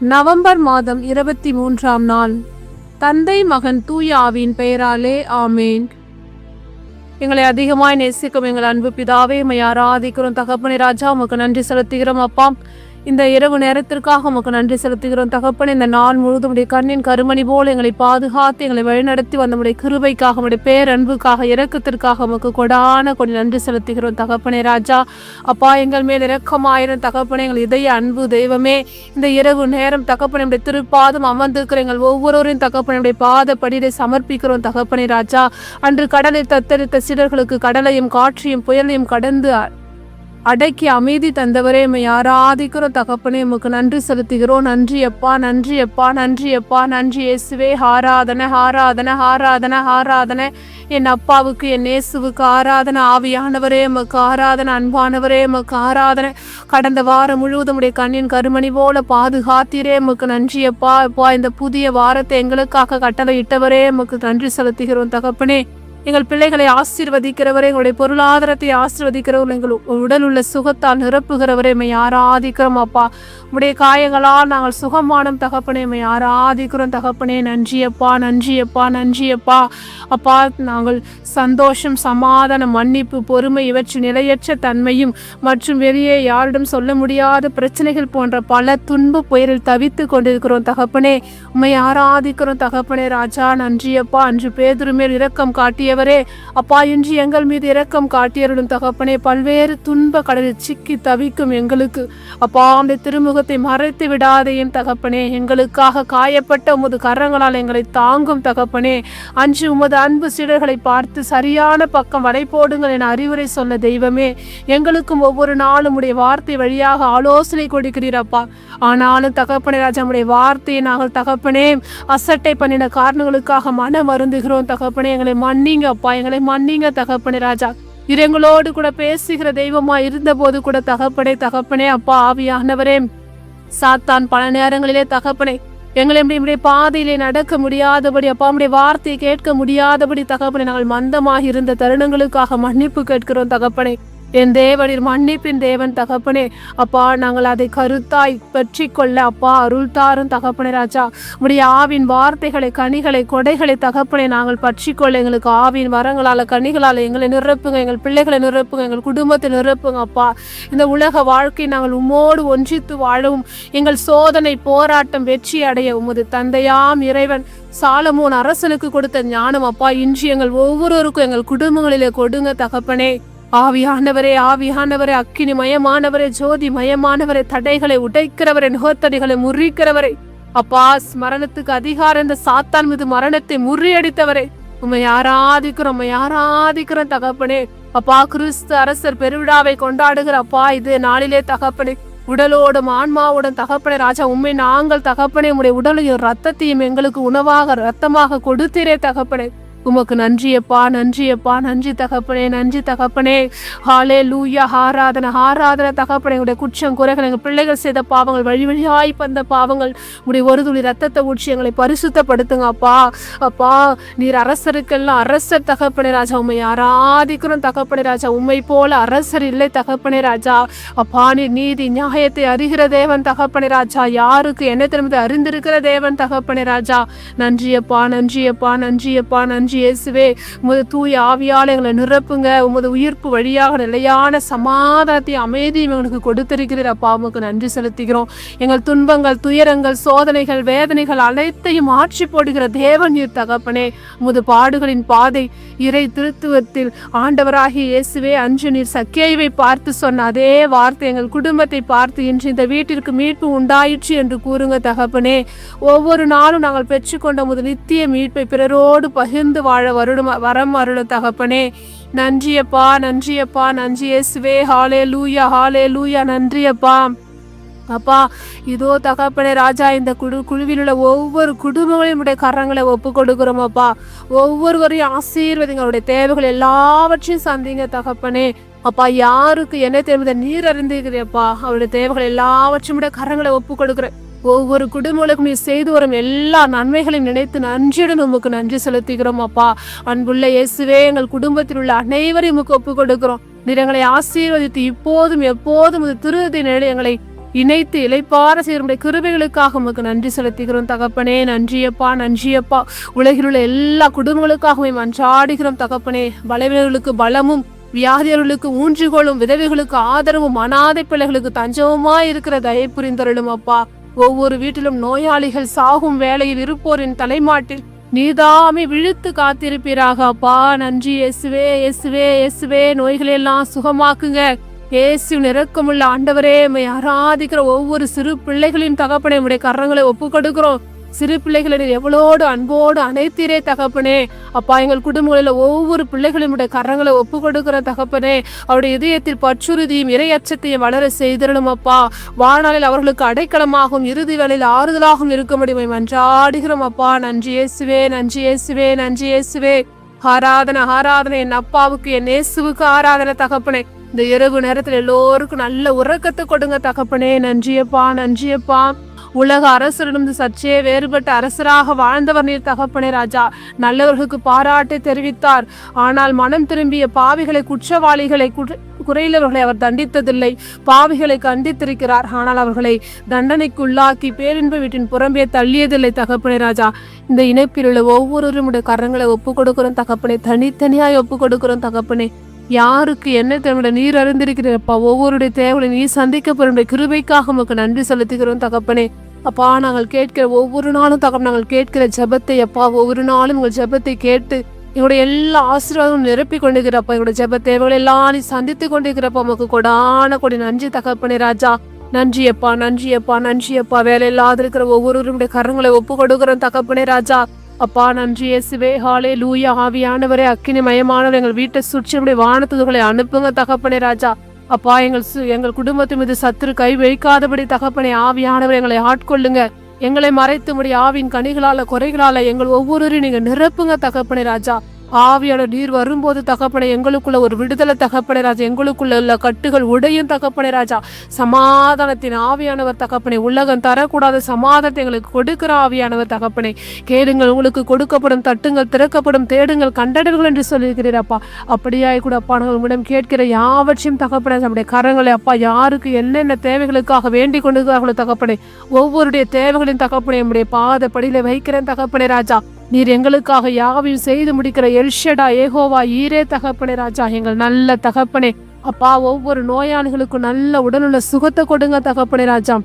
November மாதம் இருபத்தி மூன்றாம் நாள். தந்தை மகன் தூயாவின் பெயராலே ஆமேன். எங்களை அதிகமாய் நேசிக்கும் எங்கள் அன்பு பிதாவே மைய ஆராதிக்கிறோம். தகப்பனை ராஜா உமக்கு நன்றி செலுத்துகிறோம் அப்பா. இந்த இரவு நேரத்திற்காக உமக்கு நன்றி செலுத்துகிறோம். தகப்பன் இந்த நாள் முழுவதும் உடைய கண்ணின் கருமணி போல் எங்களை பாதுகாத்து எங்களை வழிநடத்தி வந்த உடைய கிருபைக்காக உடைய பேரன்புக்காக இறக்கத்திற்காக உமக்கு கொடான கொடி நன்றி செலுத்துகிறோம். தகப்பனே ராஜா அப்பா எங்கள் மேல் இறக்கமாயிரம் தகப்பனே எங்கள் இதய அன்பு தெய்வமே இந்த இரவு நேரம் தகப்பனுடைய திருப்பாதம் அமர்ந்திருக்கிற எங்கள் ஒவ்வொருவரையும் தகப்பனுடைய பாதப்படியை சமர்ப்பிக்கிறோம். தகப்பனே ராஜா அன்று கடலை தத்தரித்த சிலர்களுக்கு கடலையும் காற்றையும் புயலையும் கடந்து அடக்கி அமைதி தந்தவரே உம்மை ஆராதிக்கிறோம் தகப்பனே உமக்கு நன்றி செலுத்துகிறோம். நன்றி அப்பா நன்றி அப்பா நன்றி அப்பா நன்றி இயேசுவே. ஆராதனை ஆராதனை ஆராதனை ஆராதனை. என் அப்பாவுக்கு என் இயேசுவுக்கு ஆராதனை. ஆவியானவரே உமக்கு ஆராதனை. அன்பானவரே உமக்கு ஆராதனை. கடந்த வாரம் முழுவதும் உடைய கண்ணின் கருமணி போல பாதுகாத்திரே. உமக்கு நன்றி அப்பா. அப்பா இந்த புதிய வாரத்தை எங்களுக்காக கட்டளை இட்டவரே உமக்கு நன்றி செலுத்துகிறோம் தகப்பனே. எங்கள் பிள்ளைகளை ஆசீர்வதிக்கிறவரே எங்களுடைய பொருளாதாரத்தை ஆசீர்வதிக்கிறவர் எங்கள் உடல் உள்ள சுகத்தால் நிரப்புகிறவரே மை ஆராதிக்கிறோம் அப்பா. உடைய காயங்களால் நாங்கள் சுகமானம் தகப்பனே மை ஆராதிக்கிறோம் தகப்பனே. நன்றியப்பா நன்றியப்பா நன்றி அப்பா அப்பா. நாங்கள் சந்தோஷம் சமாதானம் மன்னிப்பு பொறுமை இவற்றின் நிலையற்ற தன்மையும் மற்றும் வெளியே யாரிடம் சொல்ல முடியாத பிரச்சனைகள் போன்ற பல துன்ப புயலில் தவித்து கொண்டிருக்கிறோம் தகப்பனே. உம்மை ஆராதிக்கிறோம் தகப்பனே ராஜா நன்றியப்பா அன்று பேதுரு மேல் இரக்கம் காட்டியவரே அப்பா இன்று எங்கள் மீது இரக்கம் காட்டியருடும் தகப்பனே பல்வேறு துன்ப கடலில் சிக்கி தவிக்கும் எங்களுக்கு. அப்பா அந்த திருமுகத்தை மறைத்து விடாதேயும் தகப்பனே எங்களுக்காக காயப்பட்ட உமது கரங்களால் எங்களை தாங்கும் தகப்பனே. அன்று உமது அன்பு சீடர்களை பார்த்து சரியான பக்கம் வலை போடுங்கள் என அறிவுரை சொன்ன தெய்வமே எங்களுக்கும் ஒவ்வொரு நாளும் உடைய வார்த்தை வழியாக ஆலோசனை கொடுக்கிறீரப்பா ஆனாலும் தகப்பனே ராஜா உடைய வார்த்தையை நாங்கள் தகப்பனே அசட்டை பண்ணின காரணங்களுக்காக மன வருந்துகிறோம் தகப்பனே. எங்களை மன்னி மன்னிங்க அப்பா எங்களை மன்னிங்க தகப்பனே ராஜா. இரங்களோடு கூட பேசுகிற தெய்வமா இருந்தபோது கூட தகப்பனே தகப்பனே அப்பா ஆவியானவரே. சாத்தான் பல நேரங்களிலே தகப்பனே எங்களை நம்முடைய பாதையிலே நடக்க முடியாதபடி அப்பா நம்முடைய வார்த்தையை கேட்க முடியாதபடி தகப்பனை நாங்கள் மந்தமாக இருந்த தருணங்களுக்காக மன்னிப்பு கேட்கிறோம் தகப்பனே. என் தேவனின் மன்னிப்பின் தேவன் தகப்பனே. அப்பா நாங்கள் அதை கருத்தாய் பற்றி கொள்ள அப்பா அருள் தாரும் தகப்பனே ராஜா. உடைய ஆவின் வார்த்தைகளை கனிகளை கொடைகளை தகப்பனே நாங்கள் பற்றி கொள்ள எங்களுக்கு ஆவின் வரங்களால் கனிகளால் எங்களை நிரப்புங்க எங்கள் பிள்ளைகளை நிரப்புங்க எங்கள் குடும்பத்தை நிரப்புங்க அப்பா. இந்த உலக வாழ்க்கை நாங்கள் உம்மோடு ஒன்றித்து வாழவும் எங்கள் சோதனை போராட்டம் வெற்றி அடைய உமது தந்தையாம் இறைவன் சாலமோன் அரசனுக்கு கொடுத்த ஞானம் அப்பா. இன்று எங்கள் ஒவ்வொருவருக்கும் எங்கள் குடும்பங்களிலே கொடுங்க தகப்பனே. ஆவியானவரே ஆவியானவரே அக்கினி மயமானவரே ஜோதி மயமானவரே தடைகளை உடைக்கிறவரே நுகத்தடிகளை முறிக்கிறவரே. அப்பா மரணத்துக்கு அதிகாரம் இந்த சாத்தான் மீது மரணத்தை முறியடித்தவரே. உம்மை யாராதிக்கிறோம் உம்மை ஆராதிக்கிறோம் தகப்பனே. அப்பா கிறிஸ்து அரசர் பெருவிழாவை கொண்டாடுகிற அப்பா இது நாளிலே தகப்பனே. உடலோடும் ஆன்மாவோடும் தகப்பனே ராஜா உண்மை நாங்கள் தகப்பனே. உடைய உடலையும் ரத்தத்தையும் எங்களுக்கு உணவாக ரத்தமாக கொடுத்தீரே தகப்பனே. உமக்கு நன்றியப்பா நன்றியப்பா நன்றி தகப்பனே நன்றி தகப்பனே. ஹாலே லூயா ஆராதனை ஆராதனை தகப்பனே. உடைய குற்றம் குறைகள் எங்கள் பிள்ளைகள் செய்த பாவங்கள் வழி வழியாய் பந்த பாவங்கள் உடைய ஒரு துளி ரத்தத்தை ஊற்றி எங்களை பரிசுத்தப்படுத்துங்க அப்பா அப்பா நீர் அரசருக்கெல்லாம் அரசர் தகப்பனே ராஜா. உண்மை ஆராதிக்கிறோம் தகப்பனே ராஜா. உண்மை போல அரசர் இல்லை தகப்பனே ராஜா. அப்பா நீர் நீதி நியாயத்தை அறிகிற தேவன் தகப்பனே ராஜா. யாருக்கு என்ன திரும்பி அறிந்திருக்கிற தேவன் தகப்பனே ராஜா. நன்றியப்பா நன்றியப்பா நன்றியப்பா நன்றி. இயேசுவே உமது தூய ஆவியால் எங்களை நிரப்புங்க. உமது உயிர்ப்பு வழியாக நிலையான சமாதானத்தையும் அமைதி எங்களுக்கு கொடுத்திருக்கிறீர். அப்பா உமக்கு நன்றி செலுத்துகிறோம். எங்கள் துன்பங்கள் துயரங்கள் சோதனைகள் வேதனைகள் அனைத்தையும் ஆட்சி போடுகிற தேவன் நீர் தகப்பனே. உமது பாடுகளின் பாதை இறை திருத்துவத்தில் ஆண்டவராகி இயேசுவே அன்று நீர் சக்கேவை பார்த்து சொன்ன அதே வார்த்தை எங்கள் குடும்பத்தை பார்த்து இன்று இந்த வீட்டிற்கு மீட்பு உண்டாயிற்று என்று கூறுங்க தகப்பனே. ஒவ்வொரு நாளும் நாங்கள் பெற்றுக்கொண்ட முதல் நித்திய மீட்பை பிறரோடு பகிர்ந்து வாழ வருடும் வரம் அருளும் தகப்பனே. நன்றியப்பா நன்றியப்பா நன்றி இயேசுவே ஹாலே லூயா ஹாலே லூயா நன்றியப்பா. அப்பா இதோ தகப்பனே ராஜா இந்த குழு குழுவில் உள்ள ஒவ்வொரு குடும்பங்களையும் உடைய கரங்களை ஒப்பு கொடுக்குறோமப்பா ஒவ்வொருவரையும் ஆசீர்வதிங்க. அவருடைய தேவைகள் எல்லாவற்றையும் சந்திங்க தகப்பனே. அப்பா யாருக்கு என்ன தேவை நீர் அறிந்துக்கிறியப்பா அவருடைய தேவைகள் எல்லாவற்றையும் உடைய கரங்களை ஒப்பு கொடுக்குறேன் ஒவ்வொரு குடும்பங்களுக்கும் நீ செய்து வரும் எல்லா நன்மைகளையும் நினைத்து நன்றியுடன் உமக்கு நன்றி செலுத்துகிறோம் அப்பா. அன்புள்ள இயேசுவே எங்கள் குடும்பத்தில் உள்ள அனைவரையும் உமக்கு ஒப்பு கொடுக்கிறோம் நிறங்களை ஆசீர்வதித்து இப்போதும் எப்போதும் இது திருவதி எங்களை இணைத்து இலைப்பார செய்யக்கூடிய கிருபைகளுக்காக உமக்கு நன்றி செலுத்துகிறோம் தகப்பனே. நன்றியப்பா நன்றியப்பா. உலகில் உள்ள எல்லா குடும்பங்களுக்காகவும் மன்றாடுகிறோம் தகப்பனே. பலவீனர்களுக்கு பலமும் வியாதியர்களுக்கு ஊன்றுகோளும் விதவைகளுக்கு ஆதரவும் அனாதை பிள்ளைகளுக்கு தஞ்சவுமாய் இருக்கிற தயை புரிந்தருளும் அப்பா. ஒவ்வொரு வீட்டிலும் நோயாளிகள் சாகும் வேளையில் இருப்போரின் தலைமாட்டில் நீதாமே விழுத்து காத்திருப்பீராக. அப்பா நன்றி எசுவே எசுவே எசுவே நோய்களை எல்லாம் சுகமாக்குங்க. இயேசு நிறக்கமுள்ள ஆண்டவரே மை ஆராதிக்கிற ஒவ்வொரு சிறு பிள்ளைகளின் தகப்பனை உடைய கரங்களை ஒப்பு கொடுக்கிறோம் சிறு பிள்ளைகளை நீர் எவ்வளோடு அன்போடு அனைத்திரே தகப்பனே. அப்பா எங்கள் குடும்பங்களில் ஒவ்வொரு பிள்ளைகளினுடைய கரங்களை ஒப்பு கொடுக்கிற தகப்பனே. அவருடைய இதயத்தில் பற்றுறுதியும் இரையச்சத்தையும் வளர செய்திடணும் அப்பா. வாழ்நாளில் அவர்களுக்கு அடைக்கலமாகவும் இறுதி வேளையில் ஆறுதலாகவும் இருக்க முடியும். மன்றாடுகிறோம் அப்பா. நன்றி இயேசுவே நன்றி இயேசுவே நன்றி இயேசுவே. ஆராதனை ஆராதனை என் அப்பாவுக்கு என் இயேசுவுக்கு ஆராதனை தகப்பனே. இந்த இரவு நேரத்தில் எல்லோருக்கும் நல்ல உறக்கத்தை கொடுங்க தகப்பனே. நன்றியப்பா நன்றியப்பா. உலக அரசரிடம் சற்றே வேறுபட்ட அரசராக வாழ்ந்தவர் நீர் தகப்பனே ராஜா. நல்லவர்களுக்கு பாராட்டை தெரிவித்தார். ஆனால் மனம் திரும்பிய பாவிகளை குற்றவாளிகளை குறையிலவர்களை அவர் தண்டித்ததில்லை. பாவிகளை கண்டித்திருக்கிறார். ஆனால் அவர்களை தண்டனைக்குள்ளாக்கி பேரின்ப வீட்டின் புறம்பே தள்ளியதில்லை தகப்பனே ராஜா. இந்த இணைப்பில் உள்ள ஒவ்வொருவருடைய கரங்களை ஒப்புக் கொடுக்கிறோம் தகப்பனே. தனித்தனியாய் ஒப்புக் கொடுக்கிறோம் தகப்பனே. யாருக்கு என்ன தேவையோட நீர் அறிந்திருக்கிறப்பா ஒவ்வொருடைய தேவையை நீ சந்திக்க கிருபைக்காக உமக்கு நன்றி செலுத்துகிறோம் தகப்பனே. அப்பா நாங்கள் கேட்கிற ஒவ்வொரு நாளும் தகப்ப நாங்கள் கேட்கிற ஜெபத்தை அப்பா ஒவ்வொரு நாளும் உங்கள் ஜெபத்தை கேட்டு எங்களுடைய எல்லா ஆசீர்வாதமும் நிரப்பி கொண்டிருக்கிறப்ப எங்களுடைய ஜப தேவைகள் எல்லாம் நீ சந்தித்து கொண்டிருக்கிறப்ப உமக்கு கொடான கொடி நன்றி தகப்பனே ராஜா. நன்றி அப்பா நன்றியப்பா நன்றியப்பா வேலை இல்லாத இருக்கிற ஒவ்வொருவருடைய கரங்களை ஒப்பு கொடுக்கிறோம் தகப்பனே ராஜா. அப்பா நன்றி இயேசுவே ஹாலே லூயா ஆவியானவரே அக்கினி மயமானவர் எங்கள் வீட்டை சுற்றி நம்முடைய வானத்துதுகளை அனுப்புங்க தகப்பனே ராஜா. அப்பா எங்கள் சு- எங்கள் குடும்பத்து மீது சத்துரு கை வைக்காதபடி தகப்பனை ஆவியானவர் எங்களை ஆட்கொள்ளுங்க. எங்களை மறைத்து முடி ஆவின் கனிகளால குறைகளால எங்கள் ஒவ்வொருவரையும் நீங்க நிரப்புங்க தகப்பனை ராஜா. ஆவியான நீர் வரும்போது தகப்பனை எங்களுக்குள்ள ஒரு விடுதலை தகப்பனை ராஜா எங்களுக்குள்ள உள்ள கட்டுகள் உடையும் தகப்பனை ராஜா. சமாதானத்தின் ஆவியானவர் தகப்பனை உலகம் தரக்கூடாத சமாதானத்தை எங்களுக்கு கொடுக்கிற ஆவியானவர் தகப்பனை. கேளுங்கள் உங்களுக்கு கொடுக்கப்படும் தட்டுங்கள் திறக்கப்படும் தேடுங்கள் கண்டடுங்கள் என்று சொல்லியிருக்கிறீர் அப்பா. அப்படியாய் கூட அப்பா நாங்கள் உங்களிடம் கேட்கிற யாவற்றையும் தகப்பனை நம்முடைய கரங்களை அப்பா யாருக்கு என்னென்ன தேவைகளுக்காக வேண்டிக் கொண்டிருக்கிறார்களோ தகப்பனை ஒவ்வொருடைய தேவைகளின் தகப்பனை நம்முடைய பாதப்படியில் வைக்கிறேன் தகப்பனை ராஜா. நீர் எங்களுக்காக யாவையும் செய்து முடிக்கிற எல்ஷடா ஏகோவா ஈரே தகப்பனே ராஜா எங்கள் நல்ல தகப்பனே. அப்பா ஒவ்வொரு நோயாளிகளுக்கும் நல்ல உடலுள்ள சுகத்தை கொடுங்க தகப்பனே ராஜா.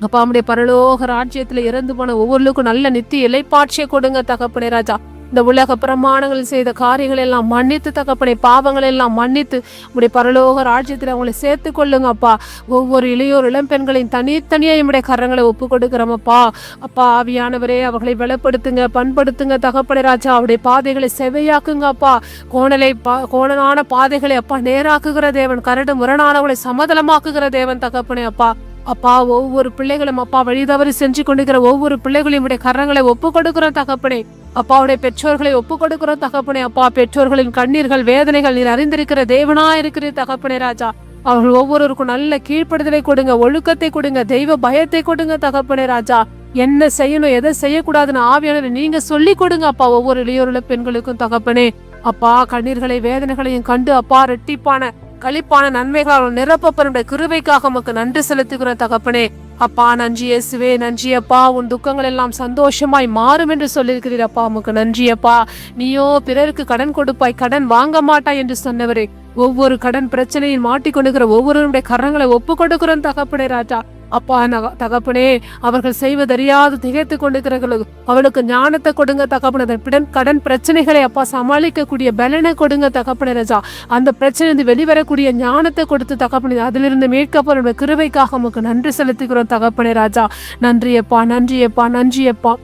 அப்பா நம்முடைய பரலோக ராஜ்யத்தில் இறந்து போன ஒவ்வொருக்கும் நல்ல நித்திய இலைப்பாட்சியை கொடுங்க தகப்பனே ராஜா. இந்த உலக பிரமாணங்கள் செய்த காரியங்கள் எல்லாம் மன்னித்து தகப்பனை பாவங்கள் எல்லாம் மன்னித்து உடைய பரலோக ராஜ்யத்தில் அவங்களை சேர்த்து கொள்ளுங்கப்பா ஒவ்வொரு இளையோர் இளம்பெண்களையும் தனித்தனியாக நம்முடைய கரங்களை ஒப்பு கொடுக்குறோமப்பா அப்பா. ஆவியானவரே அவர்களை பலப்படுத்துங்க பண்படுத்துங்க தகப்பனை ராஜா. அவருடைய பாதைகளை செவையாக்குங்க அப்பா. கோணலை பா கோணலான பாதைகளை அப்பா நேராக்குகிற தேவன் கரடு முரணானவங்களை சமதளமாக்குகிற தேவன் தகப்பனே அப்பா. அப்பா ஒவ்வொரு பிள்ளைகளும் அப்பா வழி தவறி செஞ்சு கொண்டிருக்கிற ஒவ்வொரு பிள்ளைகளையும் உடைய கரங்களை ஒப்பு கொடுக்கிறோம் தகப்பனே. அப்பாவுடைய பெற்றோர்களை ஒப்பு கொடுக்கிறோம் தகப்பனே. அப்பா பெற்றோர்களின் கண்ணீர்கள் வேதனைகள் நீர் அறிந்திருக்கிற தேவனா இருக்கிற தகப்பனே ராஜா. அவர்கள் ஒவ்வொருவருக்கும் நல்ல கீழ்ப்படுதலை கொடுங்க ஒழுக்கத்தை கொடுங்க தெய்வ பயத்தை கொடுங்க தகப்பனே ராஜா. என்ன செய்யணும் எதை செய்யக்கூடாதுன்னு ஆவியானவர் நீங்க சொல்லி கொடுங்க அப்பா ஒவ்வொரு இளையோருள்ள பெண்களுக்கும் தகப்பனே. அப்பா கண்ணீர்களை வேதனைகளையும் கண்டு அப்பா ரெட்டிப்பான களிப்பான நன்மைகளால் நிரப்பப்படும் கிருபைக்காக உமக்கு நன்றி செலுத்துகிற தகப்பனே. அப்பா நன்றி இயேசுவே நன்றி அப்பா. உன் துக்கங்கள் எல்லாம் சந்தோஷமாய் மாறும் என்று சொல்லியிருக்கிறீர் அப்பா. உமக்கு நன்றி அப்பா. நீயோ பிறருக்கு கடன் கொடுப்பாய் கடன் வாங்க மாட்டாய் என்று சொன்னவரே. ஒவ்வொரு கடன் பிரச்சனையில் மாட்டிக்கொண்டுகிற ஒவ்வொருவருடைய கரங்களை ஒப்பு கொடுக்கிறோம் தகப்பனே ராஜா. அப்பா நக- தகப்பனே அவர்கள் செய்வதறியாது திகைத்து கொண்டிருக்கிறார்கள் அவளுக்கு ஞானத்தை கொடுங்க தகப்பனே. கடன் பிரச்சனைகளை அப்பா சமாளிக்கக்கூடிய பலனை கொடுங்க தகப்பன ராஜா. அந்த பிரச்சனை வெளிவரக்கூடிய ஞானத்தை கொடுத்து தகப்பன அதிலிருந்து மீட்கப்படும் கிருவைக்காக உமக்கு நன்றி செலுத்துகிறோம் தகப்பனே ராஜா. நன்றியப்பா நன்றியப்பா நன்றியப்பா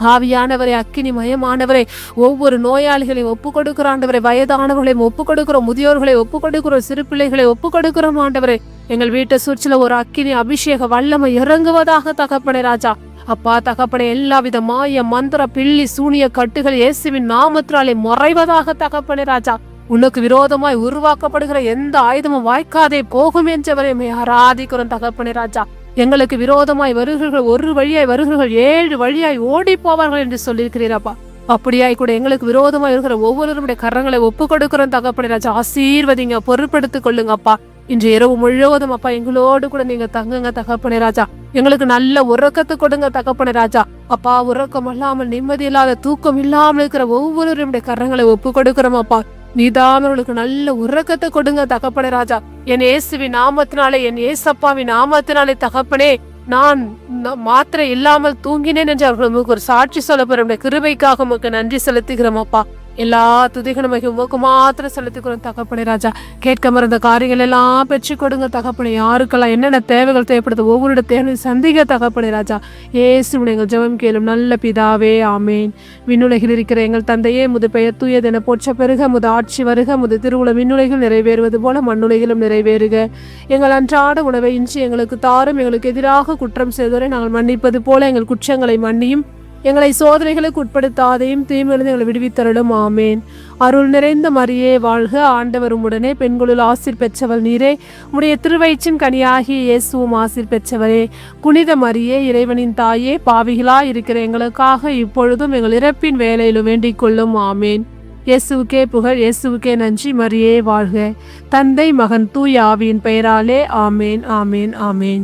ஆவியானவரே அக்கினி மயமானவரை ஒவ்வொரு நோயாளிகளையும் ஒப்பு கொடுக்கிற ஆண்டவரை வயதானவர்களையும் ஒப்பு கொடுக்கிறோம் முதியோர்களை ஒப்பு கொடுக்கிறோம் சிறு பிள்ளைகளை ஒப்பு கொடுக்கிறோம் ஆண்டவரை. எங்கள் வீட்டை சுற்றில ஒரு அக்கினி அபிஷேக வல்லமை இறங்குவதாக தகப்பனே ராஜா. அப்பா தகப்பனே எல்லாவித மாய மந்திர பில்லி சூனிய கட்டுகள் இயேசுவின் நாமத்தினாலே மறைவதாக தகப்பனே ராஜா. உனக்கு விரோதமாய் உருவாக்கப்படுகிற எந்த ஆயுதமும் வாய்க்காதே போகும் என்றவரை ஆராதிக்கிறோம் தகப்பனே ராஜா. எங்களுக்கு விரோதமாய் வருகிறவர்கள் ஒரு வழியாய் வருகிறவர்கள் ஏழு வழியாய் ஓடி போவார்கள் என்று சொல்லியிருக்கிறீரப்பா அப்படியாய் கூட எங்களுக்கு விரோதமாய் இருக்கிற ஒவ்வொருவருடைய கரங்களை ஒப்பு கொடுக்கிறோம் தகப்பனே ராஜா. ஆசீர்வதிங்க பொறுப்படுத்திக் கொள்ளுங்கப்பா இன்று இரவு முழுவதும் அப்பா எங்களோடு கூட நீங்க தங்குங்க தகப்பனே ராஜா. எங்களுக்கு நல்ல உறக்கத்தை கொடுங்க தகப்பனே ராஜா. அப்பா உறக்கம் இல்லாமல் நிம்மதி இல்லாத தூக்கம் இல்லாமல் இருக்கிற ஒவ்வொருவருடைய கரங்களை ஒப்பு கொடுக்கிறோம் அப்பா. நீதானவர்களுக்கு நல்ல உறக்கத்தை கொடுங்க தகப்பனே ராஜா. என் இயேசுவின் நாமத்தினாலே என் ஏசப்பாவின் நாமத்தினாலே தகப்பனே நான் மாத்திரை இல்லாமல் தூங்கினேன் என்று அவர்கள் உங்களுக்கு ஒரு சாட்சி சொல்ல போற கிருபைக்காக உமக்கு நன்றி செலுத்துகிறோம் அப்பா. எல்லா துதிகளும் உமக்கு மாத்திரம் செலுத்திக்கிறோம் தகப்பனே ராஜா. கேட்க மறந்த காரியங்கள் எல்லாம் பெற்று கொடுங்க தகப்பனே. யாருக்கெல்லாம் என்னென்ன தேவைகள் தேவைப்படுது ஒவ்வொரு தேவையும் சந்திக்க தகப்பனே ராஜா. ஏசு எங்கள் ஜெபம் கேளும் நல்ல பிதாவே ஆமேன். விண்ணுலகில் இருக்கிற எங்கள் தந்தையே முது பெயர் தூயதென போற்ற பெருக முது ஆட்சி வருக முது திருவுள விண்ணுலகில் நிறைவேறுவது போல மண்ணுலகிலும் நிறைவேறுக. எங்கள் அன்றாட உணவை இன்றி எங்களுக்கு தாரும் எங்களுக்கு எதிராக குற்றம் செய்தோரை நாங்கள் மன்னிப்பது போல எங்கள் குற்றங்களை மன்னியும். எங்களை சோதனைகளுக்கு உட்படுத்தாதையும் தீமிலிருந்து எங்களை விடுவித்தருளும். ஆமேன். அருள் நிறைந்த மரியே வாழ்க ஆண்டவரும் உடனே பெண்களுள் ஆசிர் பெற்றவள் நீரே. உடைய திருவயிற்றின் கனியாகிய இயேசுவும் ஆசிர் பெற்றவரே. புனித மரியே இறைவனின் தாயே பாவிகளா இருக்கிற எங்களுக்காக இப்பொழுதும் எங்கள் இறப்பின் வேலையிலும் வேண்டிக் கொள்ளும். ஆமேன். இயேசுவுக்கே புகழ் இயேசுவுக்கே நன்றி. மரியே வாழ்க. தந்தை மகன் தூய் ஆவியின் பெயராலே. ஆமேன் ஆமேன் ஆமேன்.